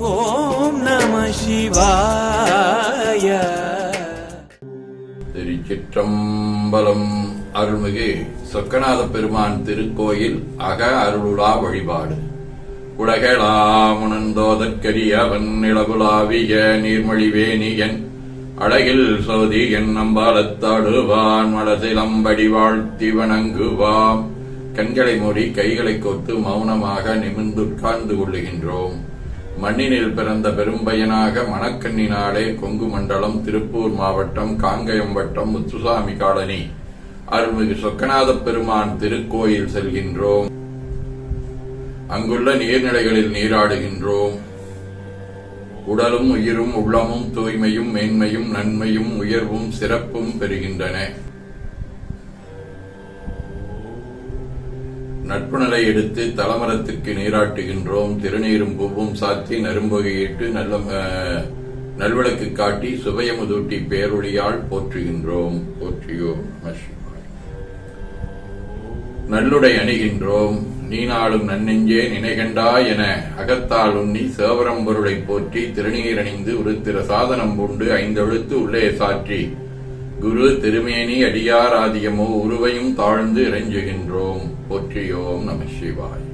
ஓம் நம சிவாய. திருச்சிற்றம்பலம் அருள்மிகு சொக்கநாத பெருமான் திருக்கோயில் அக அருளுலா வழிபாடு. உலகளாமுணந்தோதற்கரிய அவன் நிலவுலாவிய நீர்மொழிவேணியன் அழகில் சோதி என் நம்பாலத்தாடுவான் மலசிலம்படி வாழ்த்தி வணங்குவாம். கண்களை மூடி கைகளை கோத்து மௌனமாக நிமிர்ந்துட்கார்ந்து கொள்ளுகின்றோம். மண்ணினில் பிறந்த பெரும்பயனாக மணக்கண்ணினாலே கொங்கு மண்டலம் திருப்பூர் மாவட்டம் காங்கயம் வட்டம் முத்துசாமி காலனி. அருள்மிகு சொக்கநாத பெருமான் திருக்கோயில் செல்கின்றோம். அங்குள்ள நீர்நிலைகளில் நீராடுகின்றோம். உடலும் உயிரும் உள்ளமும் தூய்மையும் மேன்மையும் நன்மையும் உயர்வும் சிறப்பும் பெறுகின்றன. நட்புணலை எடுத்து தலமரத்துக்கு நீராட்டுகின்றோம். திருநீரும் பூவும் சாத்தி நரும்பொகையிட்டு நல்ல நல்விளக்கு காட்டி சுபயமுதூட்டி பேரொழியால் போற்றுகின்றோம். போற்றியோம் நல்லுடை அணிகின்றோம். நீ நாளும் நன்னெஞ்சே நினைகண்டா என அகத்தால் உண்ணி சேவரம்பொருளை போற்றி திருநீர் அணிந்து உருத்திர சாதனம் பூண்டு ஐந்தெழுத்து உள்ளே சாற்றி குரு திருமேனி அடியார் ஆதியமோ உருவையும் தாழ்ந்து இறைஞ்சுகின்றோம். போற்றியோம் நம சிவாய்.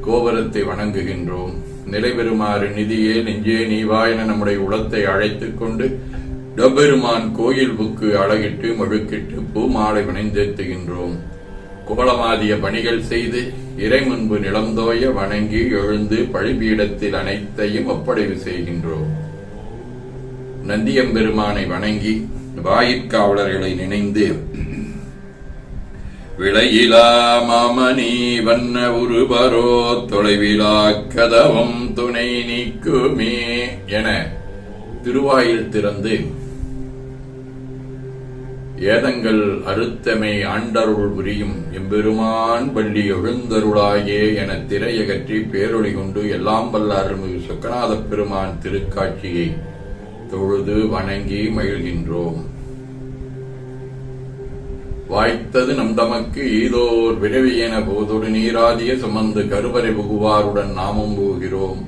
கோபுரத்தை வணங்குகின்றோம். நிலைபெறுமாறு நிதியே நெஞ்சே நீவாய் என நம்முடைய உளத்தை அழைத்துக் கொண்டு டபெருமான் கோயில் புக்கு அழகிட்டு மழுக்கிட்டு பூமாலை வினைந்தேத்துகின்றோம். கோலமாதிய பணிகள் செய்து இறை முன்பு நிலந்தோய வணங்கி எழுந்து பழிபீடத்தில் அனைத்தையும் ஒப்படைவு செய்கின்றோம். நந்தியம்பெருமானை வணங்கி வாயிற்காவலர்களை நினைந்து விளையிலா மாமணி வண்ண உருவரோ தொலைவிலா கதவம் துணை நீக்குமே என திருவாயில் திறந்து ஏதங்கள் அறுத்தமை ஆண்டருள் புரியும் எம்பெருமான் பள்ளி எழுந்தருளாயே என திரையகற்றி பேரொழி கொண்டு எல்லாம் வல்ல அருள்மிகு பெருமான் திருக்காட்சியை தொழுது வணங்கி மகிழ்கின்றோம். வாய்த்தது நம் தமக்கு ஈதோர் என போதொரு நீராதிய சுமந்து கருவறை புகுவாருடன் நாமும் போகிறோம்.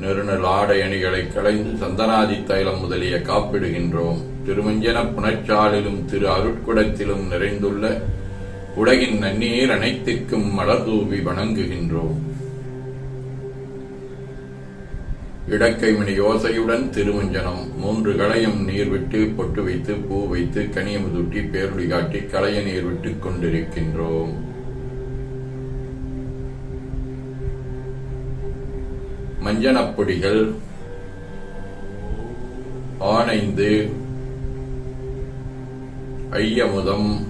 நெருநல் ஆடை அணிகளை களைந்து சந்தனாதி தைலம் முதலிய காப்பிடுகின்றோம். திருமஞ்சன புனச்சாலிலும் திரு அருட்குடத்திலும் நிறைந்துள்ள உலகின் நன்னீர் அனைத்திற்கும் மலர்தூவி வணங்குகின்றோம். இடக்கைமணி யோசையுடன் திருமஞ்சனம். மூன்று களையும் நீர் விட்டு பொட்டு வைத்து பூ வைத்து கனியமுதுட்டி பேருளி காட்டி களைய நீர் விட்டுக் கொண்டிருக்கின்றோம். மஞ்சனப்பொடிகள் ஆனைந்து ஐயமுதம்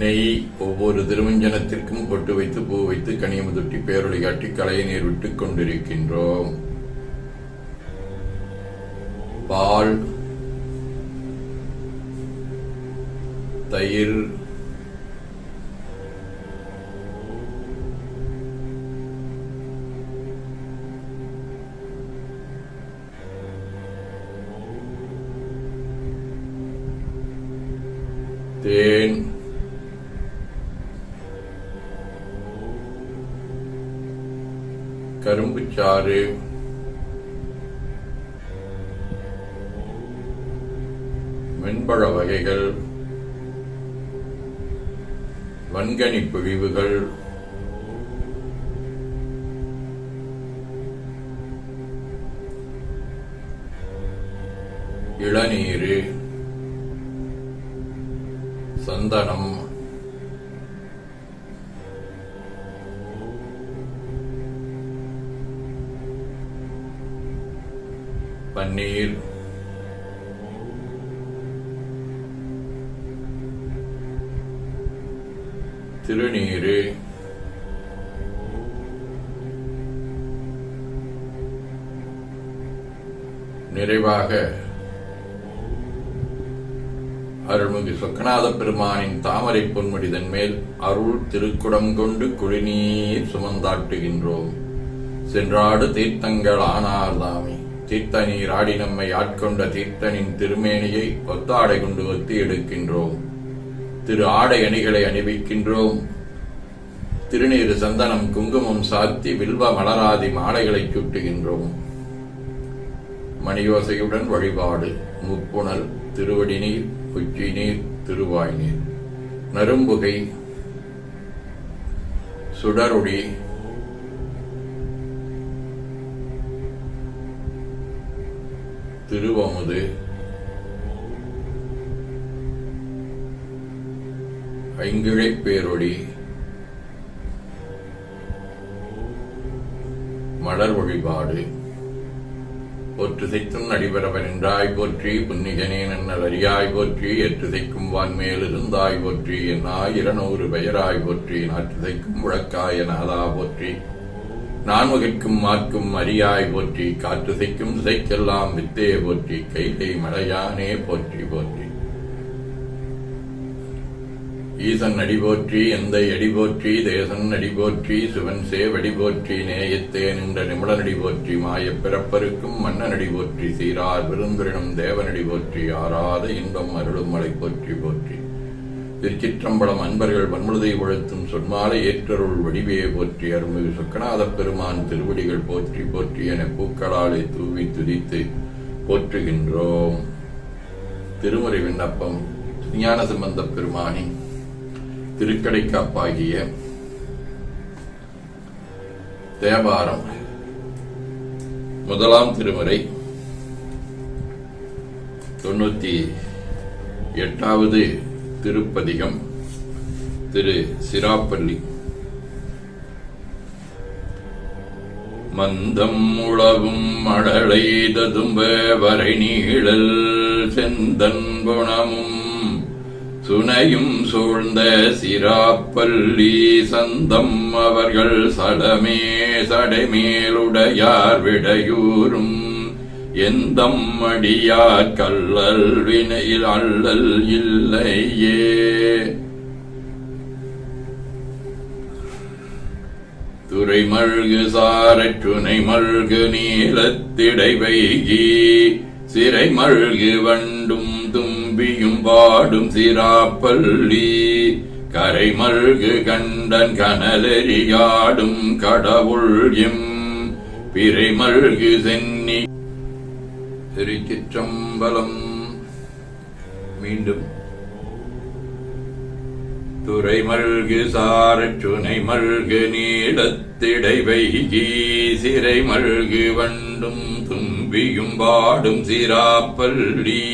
நெய் ஒவ்வொரு திருமஞ்சனத்திற்கும் பொட்டு வைத்து பூ வைத்து கனியமுதொட்டி பேரொழி காட்டி கலையை நீர் விட்டுக் கொண்டிருக்கின்றோம். பால் தயிர் தேன் சாறு வெண்பழ வகைகள் வன்கனி பிழிவுகள் இளநீர் சந்தனம் பன்னீர். திருநீரு நிறைவாக அருள்மிகு சொக்கநாத பெருமானின் தாமரை பொன்முடிதன் மேல் அருள் திருக்குடம் கொண்டு குடிநீர் சுமந்தாட்டுகின்றோம். சென்றாடு தீர்த்தங்கள் ஆனார்தாமே. தீர்த்தநீர் ஆடி நம்மை ஆட்கொண்ட தீர்த்தனின் திருமேனியை ஒத்தாடை கொண்டு ஒத்தி எடுக்கின்றோம் திரு ஆடை அணிகளை அணிவிக்கின்றோம். திருநீர் சந்தனம் குங்குமம் சாத்தி வில்வ மலராதி மாலைகளை சுட்டுகின்றோம். மணியோசையுடன் வழிபாடு. முப்புணல் திருவடி நீர் உச்சி நீர் திருவாய் நீர் நரும்புகை சுடருடி திருவமுது. ஐங்கிழைப் பேரொடி. மலர் வழிபாடு. போற்றுதைக்கும் நடிபரவன் என்றாய் போற்றி புன்னிகனே நன்னல் அறியாய் போற்றி ஏற்றுதைக்கும் வான்மேல் இருந்தாய் போற்றி என் ஆயிரநூறு பெயராய் போற்றி நாற்றுதைக்கும் முழக்காய நாதா போற்றி. நான்முகிற்கும் மாற்கும் அரியாய் போற்றி காற்றுசைக்கும் திசைக்கெல்லாம் வித்தே போற்றி கைதை மலையானே போற்றி போற்றி. ஈசன் அடி போற்றி எந்தை அடி போற்றி தேசன் அடி போற்றி சிவன் சேவடி போற்றி நேயத்தே நின்ற நிமிடனடி போற்றி மாயப் பிறப்பருக்கும் மன்னனடி போற்றி சீரார் விருந்தினும் தேவனடி போற்றி ஆறாத இன்பம் அருளும் மலை போற்றி போற்றி. திருச்சிற்றம்பலம் அன்பர்கள் வன்முழுதை உழைத்தும் சொன்மாலை ஏற்றருள் வடிவையை போற்றி அருள்மிகு சொக்கநாத பெருமான் திருவடிகள் போற்றி போற்றி என பூக்களாலே தூவி துதித்து போற்றுகின்றோம். திருமுறை விண்ணப்பம் ஞான சம்பந்த பெருமானின் திருக்கடைக்காப்பாகிய தேவாரம். முதலாம் திருமுறை தொண்ணூத்தி எட்டாவது திருப்பதிகம் திரு சிராப்பள்ளி. மந்தம் உளவும் மழலை ததும்ப வரை நீழல் செந்தன் குணமும் சுனையும் சூழ்ந்த சிராப்பள்ளி சந்தம் அவர்கள் சடமே சடைமேலுடையார் விடையூரும் எந்தம்மடியா கல்லல் வினையில் அல்லல் இல்லையே? துறை மல்கு சாரற்றுனை சுனை மல்கு நீலத்திடை வைகி சிறை மல்கு வண்டும் தும்பியும் பாடும் சிராப்பள்ளி கரை மல்கு கண்டன் கனலெறியாடும் கடவுள் எம் பிறை மல்கு சென்னி திருச்சிற்றம்பலம். மீண்டும். துறை மல்கு சாரச் மல்கு நீளத்திடை வைகி சிறை மல்கு வண்டும் தும்பியும் பாடும் சிராப்பள்ளி.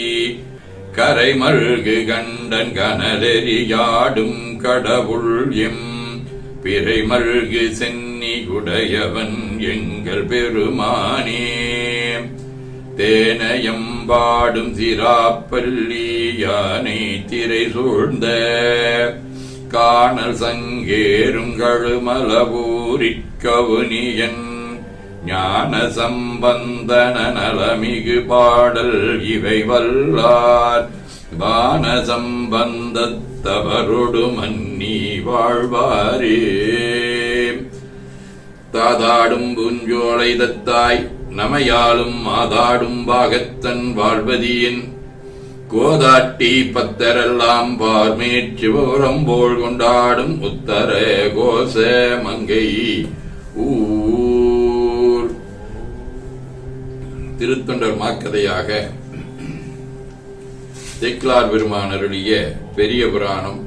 கரை மல்கு கண்டன் கனலெறியாடும் கடவுள் எம். பிறை மல்கு சென்னி உடையவன் எங்கள் பெருமானே. தேனையம்பாடும் சிராப்பள்ளி யானை திரை சூழ்ந்த காணல் சங்கேரும் கழுமலபூரிக் ஞான சம்பந்தன நலமிகு பாடல் இவை வல்லார். வான சம்பந்தத்தவரொடு மன்னி வாழ்வாரே. தாதாடும் பூஞ்சோலை தத்தாய் நமையாலும் மாதாடும் பாகத்தன் வாழ்வதியின். கோதாட்டி பத்தரெல்லாம் பார்மேற் சிவரம்போல் கொண்டாடும் உத்தர கோச மங்கை ஊர். திருத்தொண்டர் மாக்கதையாக தெக்லார் பெருமானருடைய பெரிய புராணம்.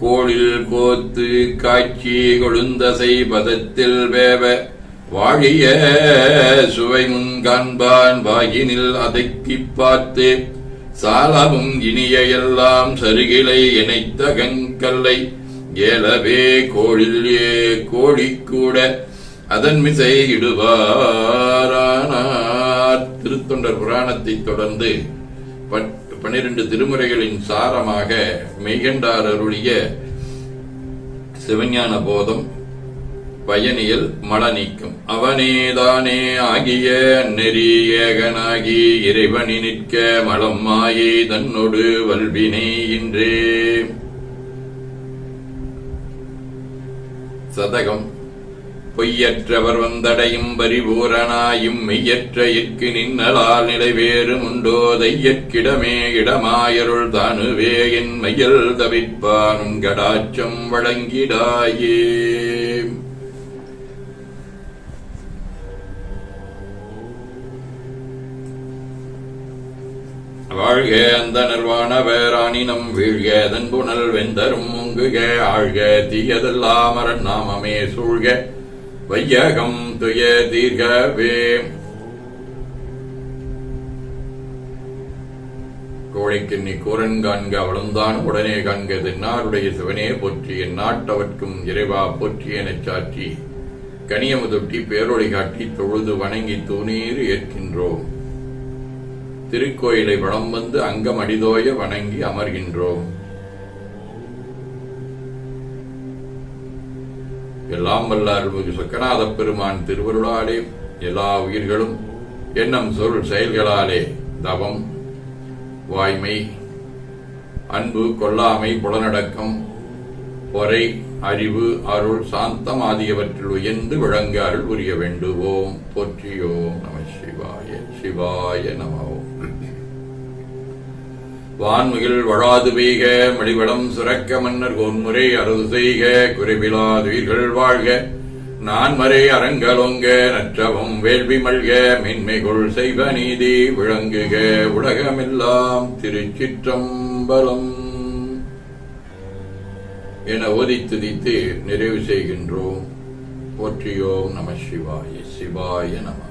கோளில் கோத்து காட்சி கொழுந்தசை பதத்தில் வேவ வாழிய சுவை முன் காண்பான் வாயினில் அதைக்கி பார்த்து. சாலமும் இனிய எல்லாம் சருகிலை இணைத்த கங்கல்லை ஏலவே கோழில் கோழி கூட அதன் மிசை இடுவாரானார். திருத்தொண்டர் புராணத்தைத் தொடர்ந்து பட்- பன்னிரண்டு திருமுறைகளின் சாரமாக மெய்கண்டார் அருளிய சிவஞான போதம் பயனியல் மல நீக்கும் அவனேதானே ஆகிய நெறி ஏகனாகி இறைவனி நிற்க மலம் மாயை தன்னொடு வல்வினை இன்றே. சதகம். பொய்யற்றவர் வந்தடையும் பரிபூரணாயும் மெய்யற்ற இற்கு நின்னலால் நிலைவேறும் உண்டோ தையற்கிடமே இடமாயருள் தானுவே என் மையல் தவிப்பானும் கடாச்சம் வழங்கிடாயே. வாழ்க அந்த நிர்வாண வேராணினம் வீழ்க அதன் புனல் வெந்தரும் முங்குக ஆழ்க தீயதெல்லாமரன் நாமமே சூழ்க. வையகம் துய தீர்கவே. கோழைக்கிண்ணி கூரன் காண்க அவளும்தான் உடனே காண்க தென்னாருடைய சிவனே போற்றி என் நாட்டவர்க்கும் இறைவா போற்றி எனச் சாற்றி. கனியமுதொட்டி பேரொழி காட்டி தொழுது வணங்கி தூணீர் ஏற்கின்றோம். திருக்கோயிலை வளம் வந்து அங்கம் அடிதோய வணங்கி அமர்கின்றோம். எல்லாம் வல்ல அருள்மிகு சொக்கநாத பெருமான் திருவருளாலே எல்லா உயிர்களும் எண்ணம் சொல் செயல்களாலே தவம் வாய்மை அன்பு கொல்லாமை புலனடக்கம் பொறை அறிவு அருள் சாந்தம் ஆகியவற்றில் உயர்ந்து விளங்க அருள் புரிய வேண்டுவோம். போற்றியோம் நம சிவாய சிவாய நமோ. வான்முகில் வழாது பெய்க மடிவளம் சுரக்க மன்னர் கோன்முறை அறுது செய்க குறைவிலாதுயிர்கள் வாழ்க. நான்மறை அரங்கலொங்க நற்றவம் வேள்வி மல்க மென்மைகொள் செய்வ நீதி விளங்குக உலகமெல்லாம் திருச்சிற்றம்பலம். என ஓதி துதித்து நிறைவு செய்கின்றோம். போற்றியோம் நம சிவாய சிவாய நம.